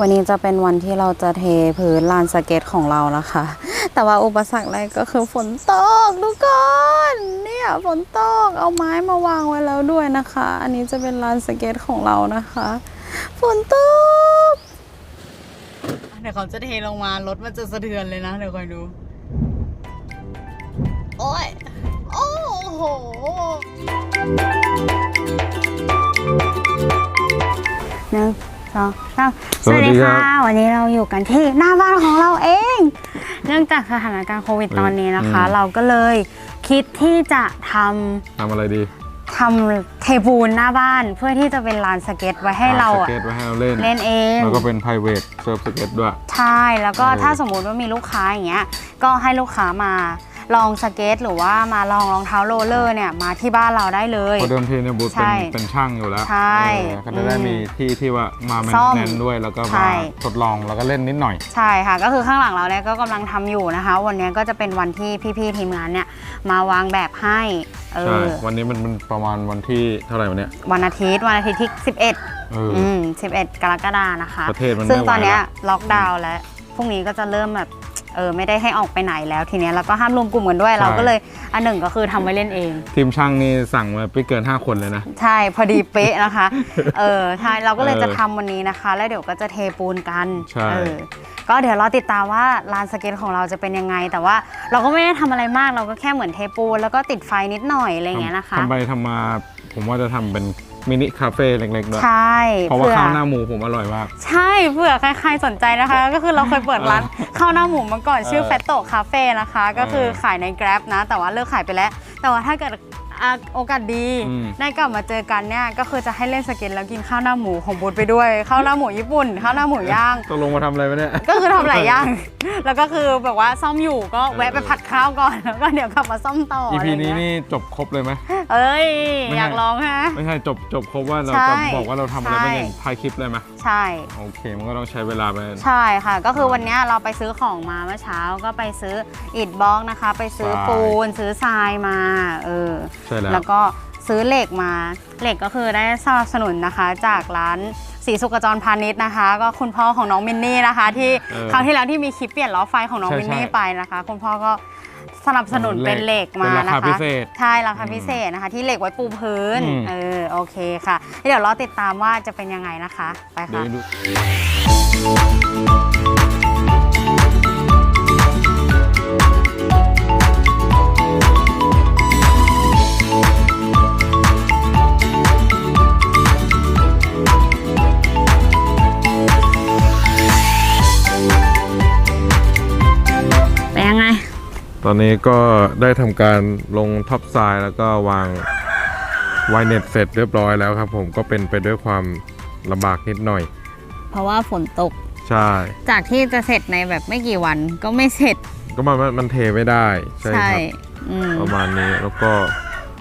วันนี้จะเป็นวันที่เราจะเทพื้นลานสเก็ตของเรานะคะ แต่ว่าอุปสรรคแรกก็คือฝนตกทุกคนเนี่ยฝนตกเอาไม้มาวางไว้แล้วด้วยนะคะ อันนี้จะเป็นลานสเก็ตของเรานะคะ ฝนตกเดี๋ยวเขาจะเทลงมารถมันจะสะเทือนเลยนะเดี๋ยวคอยดูโอ้ยโอ้โหหนึ่งสองสาม สวัสดีครับวันนี้เราอยู่กันที่หน้าบ้านของเราเอง เนื่องจากสถานการณ์โควิดตอนนี้นะคะอืมเราก็เลยคิดที่จะททำอะไรดีำทำเทปูนหน้าบ้านเพื่อที่จะเป็นลานสเก็ตไว้ให้เราสอะเก็ตไว้ให้เราเล่นเล่นเองแล้วก็เป็น private เซิร์ฟสเก็ตด้วย ใช่แล้วก็เออถ้าสมมุติว่ามีลูกค้าอย่างเงี้ยก็ให้ลูกค้ามา ลองสเก็ตหรือว่ามาลองรองเท้าโรลเลอร์เนี่ยมาที่บ้านเราได้เลย เพราะเดิมทีเนี่ยบูธใช่เป็นเป็นช่างอยู่แล้วใช่เออก็จะได้อืมมีที่ที่ว่ามาแมนซ่อมแนนด้วยแล้วก็ใช่ มาทดลองแล้วก็เล่นนิดหน่อย ใช่ค่ะ ก็คือข้างหลังเราเนี่ยก็กำลังทำอยู่นะคะ วันนี้ก็จะเป็นวันที่พี่ๆทีมงานเนี่ยมาวางแบบให้เอใช่ อวันนี้มันมันประมาณวันที่เท่าไหร่วันเนี้ยวันอาทิตย์วันอาทิตย์ที่ 11เออออืม11 กรกฎานะคะ ประเทศมันซึ่งไม่ไหวตอนเนี้ยละ ล็อกดาวน์แล้วพรุ่งนี้ก็จะเริ่มแบบ เออไม่ได้ให้ออกไปไหนแล้วทีเนี้ยแล้วก็ห้ามรวมกลุ่มกันด้วย เราก็เลยอันหนึ่งก็คือทำไว้เล่นเอง ทีมช่างนี่สั่งมาไม่เกิน 5 คนเลยนะ ใช่พอดีเป๊ะนะคะเออใช่เราก็เลยเออจะทำวันนี้นะคะ แล้วเดี๋ยวก็จะเทปูนกันใช่เออก็เดี๋ยวเราติดตามว่าลานสเก็ตของเราจะเป็นยังไง แต่ว่าเราก็ไม่ได้ทำอะไรมากเราก็แค่เหมือนเทปูนแล้วก็ติดไฟนิดหน่อยอะไรอย่างเงี้ยนะคะทำไปทำมาผมว่าจะทำเป็น มินิคาเฟ่เล็กๆด้วยใช่เพราะว่าผื่อข้าวหน้าหมูผมอร่อยมาก ใช่เผื่อใครๆสนใจนะคะ ก็คือเราเคยเปิดร้านข้าวหน้าหมูมาก่อนชื่อเออแฟตโตคาเฟ่นะคะ ก็คือเออขายใน Grab นะ แต่ว่าเลิกขายไปแล้ว แต่ว่าถ้าเกิด อะโอกาสดีอืม ได้กลับมาเจอกันเนี่ยก็คือจะให้เล่นสเก็ตแล้วกินข้าวหน้าหมูของบูธไปด้วยข้าวหน้าหมูญี่ปุ่นข้าวหน้าหมูย่าง ตกลงมาทำอะไรวะเนี่ย ก็คือทำหลายอย่าง แล้วก็คือแบบว่าซ่อมอยู่ก็แวะไปผัดข้าวก่อน แล้วก็เดี๋ยวกลับมาซ่อมต่อ EP อะไรนี้เงี้ยนี่จบครบเลยไหม เอ้ย ไม่อยากลองฮะ ไม่ใช่จบจบครบว่าเราใช่จะบอกว่าเราทำอะไรบ้างใช่ อย่างถ่ายคลิปเลยไหมใช่ โอเค มันก็ต้องใช้เวลาไป ใช่ค่ะ ก็คือวันเนี้ยเราไปซื้อของมาเมื่อเช้าก็ไปซื้ออิฐบล็อกนะคะ ไปซื้อทราย ปูนซื้อทรายมา เออใช่แล้ว แล้วก็ซื้อเหล็กมาเหล็กก็คือได้สนับสนุนนะคะ จากร้านสีสุกจรพาณิชย์นะคะ ก็คุณพ่อของน้องมินนี่นะคะ ที่เออครั้งที่แล้วที่มีคลิปเปลี่ยนล้อไฟของน้องใช่มินนี่ใช่ไปนะคะ คุณพ่อก็สนับสนุนเหล็กเป็นเหล็กมาเป็นรานะคาคะพิเศษใช่ราคาพิเศษนะคะ ที่เหล็กไว้ปูพื้นอืม เออโอเคค่ะเดี๋ยวรอติดตามว่าจะเป็นยังไงนะคะ ไปเดี๋ยวค่ะ ดู อนนี้ก็ได้ทำการลงท็อปไซด์แล้วก็วางไวเน็ตเสร็จเรียบร้อยแล้วครับ ผมก็เป็นไปด้วยความลำบากนิดหน่อย เพราะว่าฝนตก ใช่ จากที่จะเสร็จในแบบไม่กี่วันก็ไม่เสร็จ ก็มันมันมันเทไม่ได้ ใช่ครับอืมประมาณนี้แล้วก็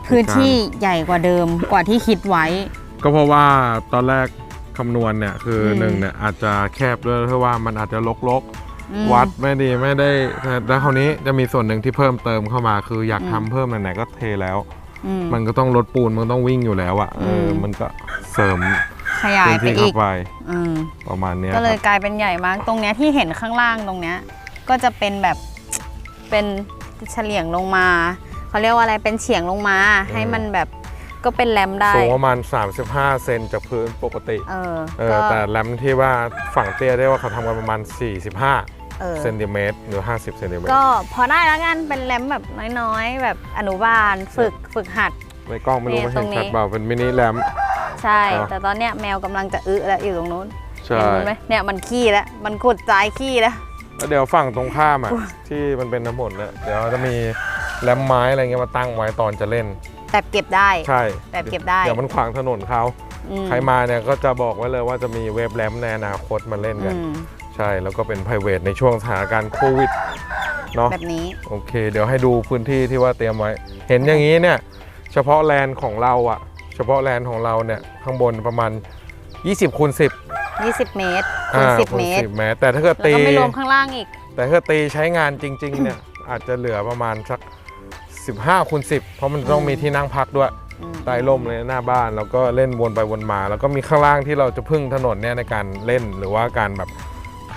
พื้นที่ใหญ่กว่าเดิมกว่าที่คิดไว้ ก็เพราะว่าตอนแรกคำนวณเนี่ยคืออม หนึ่งเนี่ยอาจจะแคบด้วยเพราะว่ามันอาจจะลกอืมๆ วัดไม่ดีไม่ได้แล้วคราวนี้จะมีส่วนหนึ่งที่เพิ่มเติมเข้ามา คืออยากอืมทำเพิ่มไหนๆก็เทแล้วอืมมันก็ต้องลดปูนมันต้องวิ่งอยู่แล้วอะ่ะเอออมมันก็เสริมขยายพื้นไปที่อีเข้ากไปอืมประมาณเนี้ยก็เลยครับกลายเป็นใหญ่มาก ตรงเนี้ยที่เห็นข้างล่างตรงเนี้ย ก็จะเป็นแบบเป็นเฉลียงลงมาเขาเรียกว่าอะไรเป็นเฉียงลงมา ให้มันแบบก็เป็นแรมได้สูงประมาณ 35 เซนจากพื้นปกติ เออเออก็แต่แรมที่ว่าฝั่งเตี้ยได้ว่าเขาทำกันประมาณ 45 เออ เซนติเมตรหรือ 50เซนติเมตรก็พอได้แล้วกันเป็นแรมแบบน้อยๆ แบบอนุบาลฝึกฝึกหัด ในกล้องไม่รู้เนี่ยว่าตรเห็นงนี้ชัดเปล่าเป็นมินิแรม ใช่อะแต่ตอนเนี้ยแมวกำลังจะอึแล้วอยู่ตรงนู้นใช่เห็นไหมเนี่ยมันขี้แล้วมันขุดใจขี้แล้ว แล้วเดี๋ยวฝั่งตรงข้ามอะ ที่มันเป็นน้ำหมดเนี่ยเดี๋ยวจะมีแรมไม้อะไรเงี้ยมาตั้งไว้ตอนจะเล่นแบบเก็บได้ ใช่แบบเก็บได้ เดี๋ยวมันขวางถนนเขา อืมใครมาเนี่ยก็จะบอกไว้เลยว่าจะมีเว็บแรมในอนาคตมาเล่นกัน อืม ใช่แล้วก็เป็น p r i v a t ในช่วงสถานการณ์โควิดเนาะแบบนี้ โอเค เดี๋ยวให้ดูพื้นที่ที่ว่าเตรียมไว้ เห็นอย่างนี้เนี่ยเฉพาะแลนของเราอะเฉพาะแลนของเราเนี่ยข้างบนประมาณ 20คูณ10 20 เมตรคูอ่าณ10คูณเมตร 10เมตร แต่ถ้าเกิดแล้วตี ก็ไม่รวมข้างล่างอีก แต่ถ้าตีใช้งานจริงๆ เนี่ย อาจจะเหลือประมาณสัก 15คูณ10 เพราะมันต้องอืมมีที่นั่งพักด้วย อืม ใต้ร่มเลยหน้าบ้านแล้วก็เล่นวนไปวนมา แล้วก็มีข้างล่างที่เราจะพึ่งถนนเนี่ยในการเล่นหรือว่าการแบบ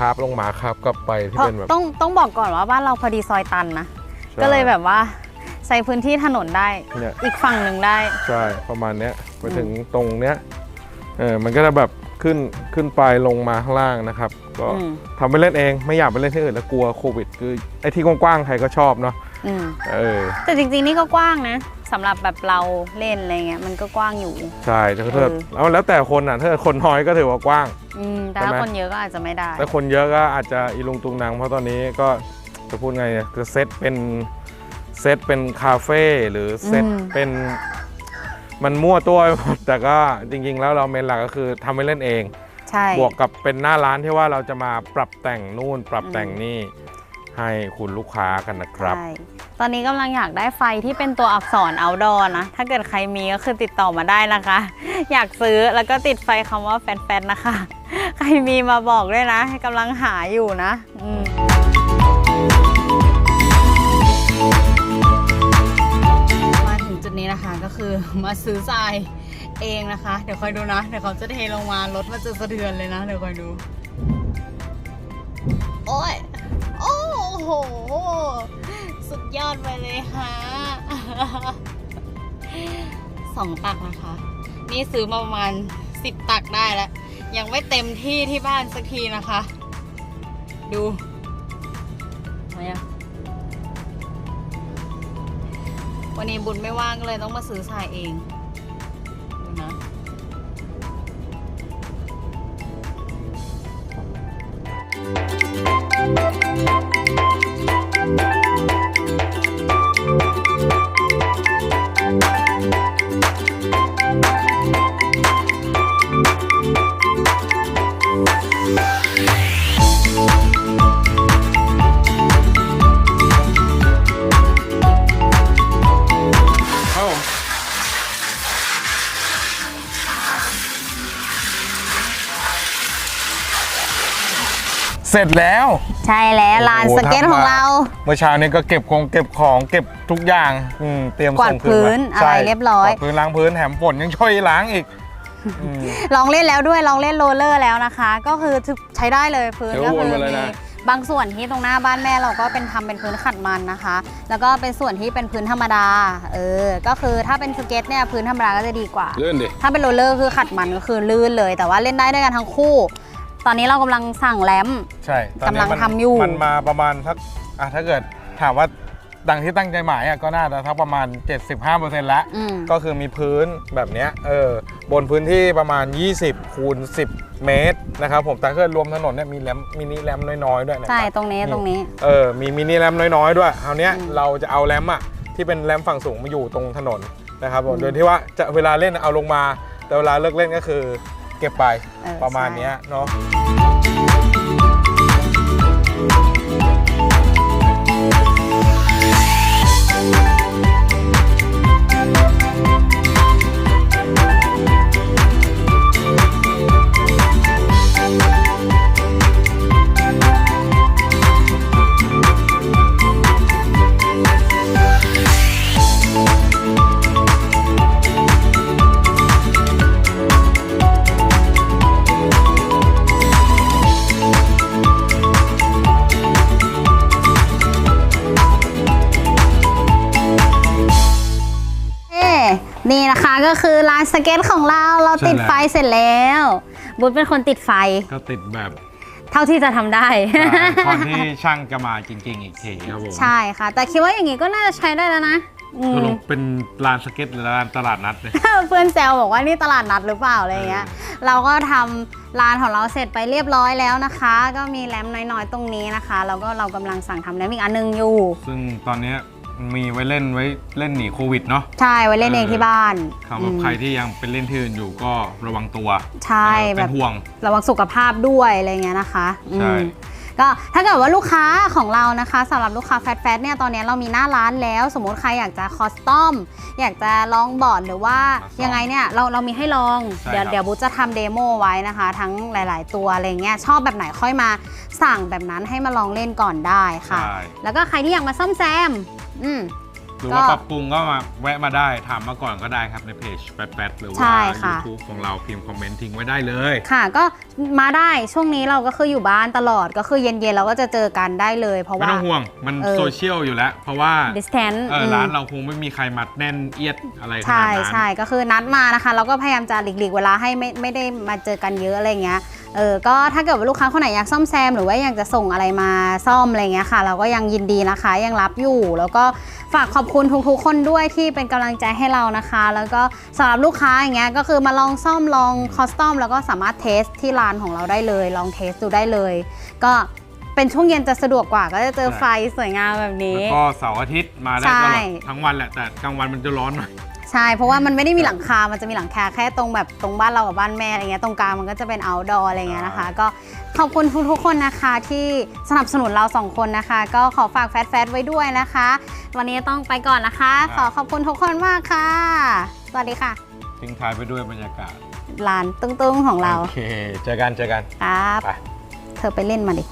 คาบลงมาคาบกลับไปที่เพราะเป็นแบบ ต้องต้องบอกก่อนว่าบ้านเราพอดีซอยตันนะ ใช่ก็เลยแบบว่าใช้พื้นที่ถนนได้ เนี่ย อีกฝั่งหนึ่งได้ ใช่ประมาณเนี้ยไปถึงตรงเนี้ยเออมันก็จะแบบขึ้นขึ้นไปลงมาข้างล่างนะครับ ก็อืม ทำไปเล่นเองไม่อยากไปเล่นที่อื่นแล้วกลัวโควิด คือไอ้ที่กว้างๆใครก็ชอบเนาะ อืมเออแต่จริงๆนี่ก็กว้างนะสำหรับแบบเราเล่นอะไรเงี้ยมันก็กว้างอยู่ ใช่แต่ถ้าเออแล้วแล้วแต่คนอะถ้าเกิดคนน้อยก็ถือว่ากว้าง อืมแต่ใช่ถ้าไหมคนเยอะก็อาจจะไม่ได้แต่คนเยอะก็อาจจะอีลุงตุงนางเพราะตอนนี้ก็จะพูดไงอะจะเซตเป็นเซตเป็นคาเฟ่หรือเซตอืมเป็น มันมั่วตัวไปหมดแต่ก็จริง ๆ แล้วเราเมนหลักก็คือทำให้เล่นเองใช่บวกกับเป็นหน้าร้านที่ว่าเราจะมาปรับแต่งนู่นปรับอืมแต่งนี่ ให้คุณลูกค้ากันนะครับ ใช่ ตอนนี้กำลังอยากได้ไฟที่เป็นตัวอักษร outdoor นะ ถ้าเกิดใครมีก็คือติดต่อมาได้นะคะ อยากซื้อแล้วก็ติดไฟคำว่าแฟนๆนะคะ ใครมีมาบอกด้วยนะกำลังหาอยู่นะอืมมาถึงจุดนี้นะคะก็คือมาซื้อทรายเองนะคะ เดี๋ยวคอยดูนะ เดี๋ยวเขาจะเทลงมารถมันจะสะเทือนเลยนะ เดี๋ยวคอยดู โอ้ย ดยอดไปเลยฮะสองตักนะคะ นี่ซื้อมาประมาณสิบตักได้แล้ว ยังไม่เต็มที่ที่บ้านสักทีนะคะ ดูมายังวันนี้บุญไม่ว่างก็เลยต้องมาซื้อทรายเองดูนะครั เสร็จแล้วใช่แล้วลานโอ้โหสเก็ตทำมาของเรา เมื่อเช้านี้ก็เก็บของเก็บของเก็บทุกอย่างอืมเตรียมกวาดส่งคืพื้นนมาอะไรใช่เรียบร้อย กวาดพื้นล้างพื้นแถมฝนยังช่วยล้างอีกอืม ลองเล่นแล้วด้วยลองเล่นโรลเลอร์แล้วนะคะ ก็คือใช้ได้เลยพื้นเดี๋ยวก็คืวนมาเลยมีนะ บางส่วนที่ตรงหน้าบ้านแม่เราก็เป็นทำเป็นพื้นขัดมันนะคะ แล้วก็เป็นส่วนที่เป็นพื้นธรรมดาเออก็คือถ้าเป็นสเก็ตเนี่ยพื้นธรรมดาก็จะดีกว่า เลื่อนดิ ถ้าเป็นโรลเลอร์คือขัดมันก็คือลื่นเลย แต่ว่าเล่นได้ด้วยกันทั้งคู่ ตอนนี้เรากำลังสั่งแรม ใช่ตอนนี้กำลังมันทำอยู่ มันมาประมาณสักอะถ้าเกิดถามว่าดังที่ตั้งใจหมายอะก็น่าจะทักประมาณ 75%แล้ว อืมก็คือมีพื้นแบบเนี้ยเออบนพื้นที่ประมาณ 20 คูณ 10 เมตรนะครับผมแต่ถ้าเกิดรวมถนนเนี่ยมีแรมมินิแรมน้อยๆด้วยนะคใช่รับตรงนี้ตรงนี้ เออมีมินิแรมน้อยๆด้วยคราวเนี้ยอืมเราจะเอาแรมอะที่เป็นแรมฝั่งสูงมาอยู่ตรงถนนนะครับผมอืม โดยที่ว่าจะเวลาเล่นเอาลงมา แต่เวลาเลิกเล่นก็คือ เก็บไปเออประมาณใช่ เนี้ยเนาะานสเก็ตของเราเราติดไฟเสร็จแล้วบุญเป็นคนติดไฟ ก็ติดแบบเท่าที่จะทำได้ ตอนที่ช่างจะมาจริง ๆ อีกทีครับผมใช่ค่ะ แต่คิดว่าอย่างงี้ก็น่าจะใช้ได้แล้วนะอืมสรุปเป็นลานสเก็ตหรือลานตลาดนัดเนี่ยเพื่อนแซวบอกว่านี่ตลาดนัดหรือเปล่าอะไรเงี้ย เราก็ทำร้านของเราเสร็จไปเรียบร้อยแล้วนะคะ ก็มีแรมน้อยๆตรงนี้นะคะ แล้วก็เรากำลังสั่งทำแรมอีกอันหนึงอยู่ ซึ่งตอนเนี้ย มีไว้เล่นไว้เล่นหนีโควิดเนาะ ใช่ไว้เล่นเองที่บ้านสำหรับอืมใครที่ยังเป็นเล่นที่อื่นอยู่ก็ระวังตัว ใช่เออแบเป็นบห่วง ระวังสุขภาพด้วยอะไรเงี้ยนะคะอืมใช่ก็ถ้าเกิดว่าลูกค้าของเรานะคะสำหรับลูกค้าแฟตแฟตเนี่ยตอนนี้เรามีหน้าร้านแล้ว สมมติใครอยากจะคอสตอม อยากจะลองบอร์ดหรือว่ายังไงเนี่ยเราเรามีให้ลองใช่เดี๋ยวครับเดี๋ยวบุ๊จะทำเดโมไว้นะคะ ทั้งหลาย ๆ ตัวอะไรเงี้ยชอบแบบไหนค่อยมาสั่งแบบนั้นให้มาลองเล่นก่อนได้ค่ะใช่แล้วก็ใครที่อยากมาซ่อมแซม อืม หรือว่าก็ปรับปรุงก็มาแวะมาได้ถามมาก่อนก็ได้ครับในเพจแป๊ดๆหรือใช่ว่า ค่ะ YouTube ของเราพิมพ์คอมเมนต์ทิ้งไว้ได้เลย ค่ะ ก็มาได้ช่วงนี้เราก็คืออยู่บ้านตลอดก็คือเย็นๆเราก็จะเจอกันได้เลย เพราะไม่ว่า ต้องห่วงมันเออ โซเชียลอยู่แล้ว เพราะว่า distance เอออืมร้านเราคงไม่มีใครมัดแน่นเอียดอะไรขนาใช่ดนั้น ใช่ก็คือนัดมานะคะ เราก็พยายามจะหลีกๆเวลาให้ไม่ไม่ได้มาเจอกันเยอะอะไรเงี้ย เออก็ถ้าเกิดว่าลูกค้าคนไหนอยากซ่อมแซม หรือว่าอยากจะส่งอะไรมาซ่อมอะไรเงี้ยค่ะ เราก็ยังยินดีนะคะยังรับอยู่ แล้วก็ฝากขอบคุณทุกๆ คนด้วยที่เป็นกำลังใจให้เรานะคะ แล้วก็สำหรับลูกค้าอย่างเงี้ยก็คือมาลองซ่อมลองคอสตอมแล้วก็สามารถเทสที่ร้านของเราได้เลย ลองเทสดูได้เลย ก็เป็นช่วงเย็นจะสะดวกกว่าก็จะเจอไฟสวยงามแบบนี้ แล้วก็เสาร์อาทิตย์มาได้ใช่ตลอดทั้งวันแหละแต่กลางวันมันจะร้อนหน่อย ใช่ เพราะว่ามันไม่ได้มีหลังคา มันจะมีหลังคาแค่ตรงแบบตรงบ้านเรากับบ้านแม่อะไรเงี้ย ตรงกลางมันก็จะเป็น outdoor อะไรเงี้ยนะคะ ก็ขอบคุณทุกๆคนนะคะที่สนับสนุนเราสองคนนะคะ ก็ขอฝากแฟตแฟตไว้ด้วยนะคะ วันนี้ต้องไปก่อนนะคะ ขอขอบคุณทุกคนมากค่ะ สวัสดีค่ะ ทิ้งท้ายไปด้วยบรรยากาศลานตุ้งๆของเรา โอเค เจอกันเจอกันครับไปเธอไปเล่นมาดิ